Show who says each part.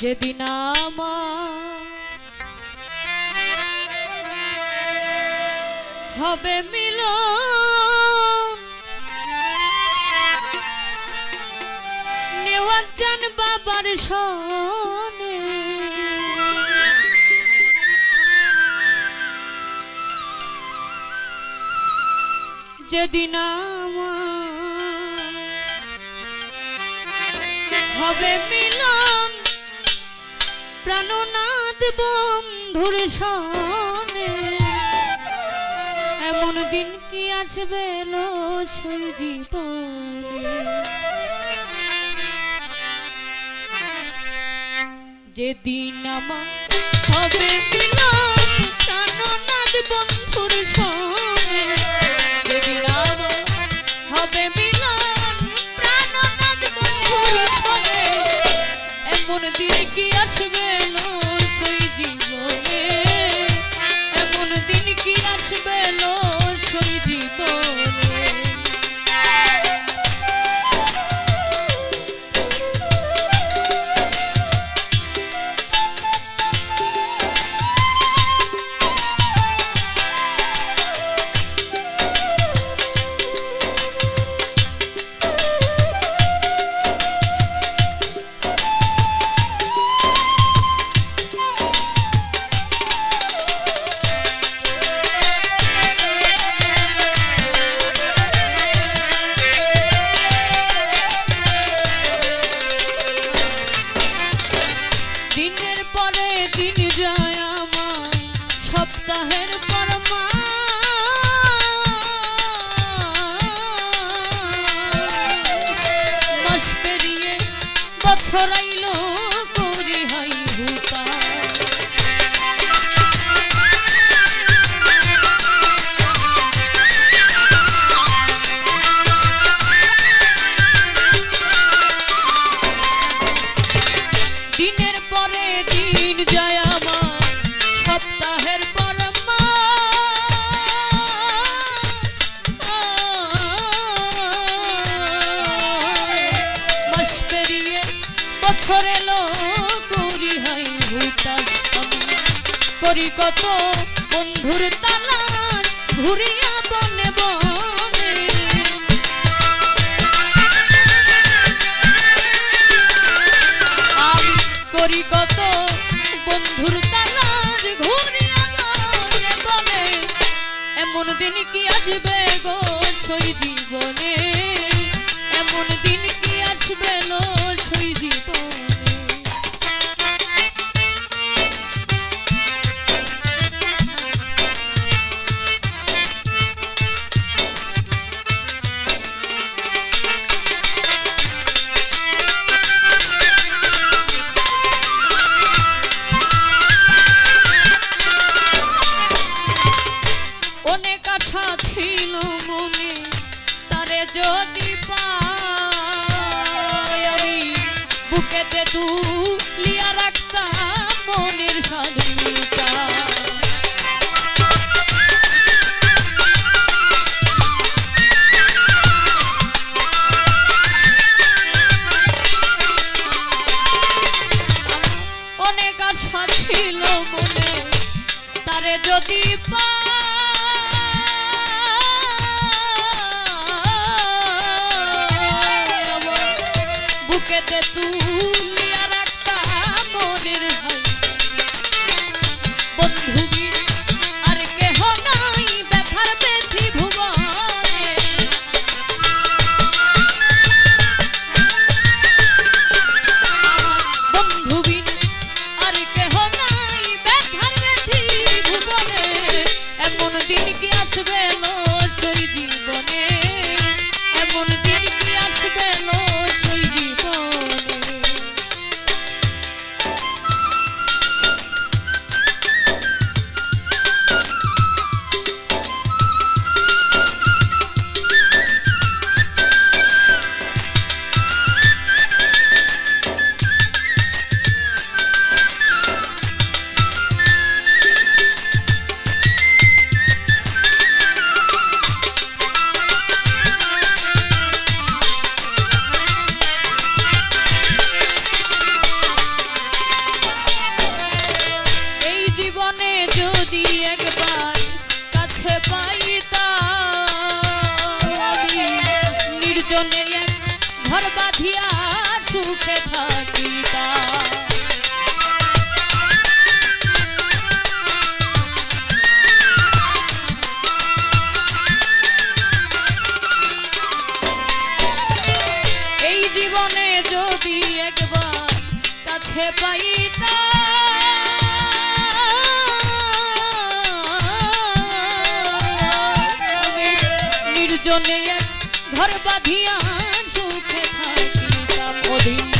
Speaker 1: যেদিন আমার হবে মিলন। নেওয়া বাবার সনে। যেদিন আমার হবে মিলন। প্রাণনাথ বন্ধুর সঙ্গে এমন দিন কি আসবে যেদিন আমার হবে বছর করি কত? বন্ধুর তালাশ ঘুরিয়া বনে বনে। আমি করি কত? বন্ধুর তালাশ ঘুরিয়া বনে বনে। এমন দিন কি আসবে গো সই জীবনে এমন দিন কি আসবে গো সই জীবনে কাছা ছিল বলে তারে যদি পা বুকেতে তুই নির্জনে ঘর বাঁধিয়া সুখে থাকিতাম অধীন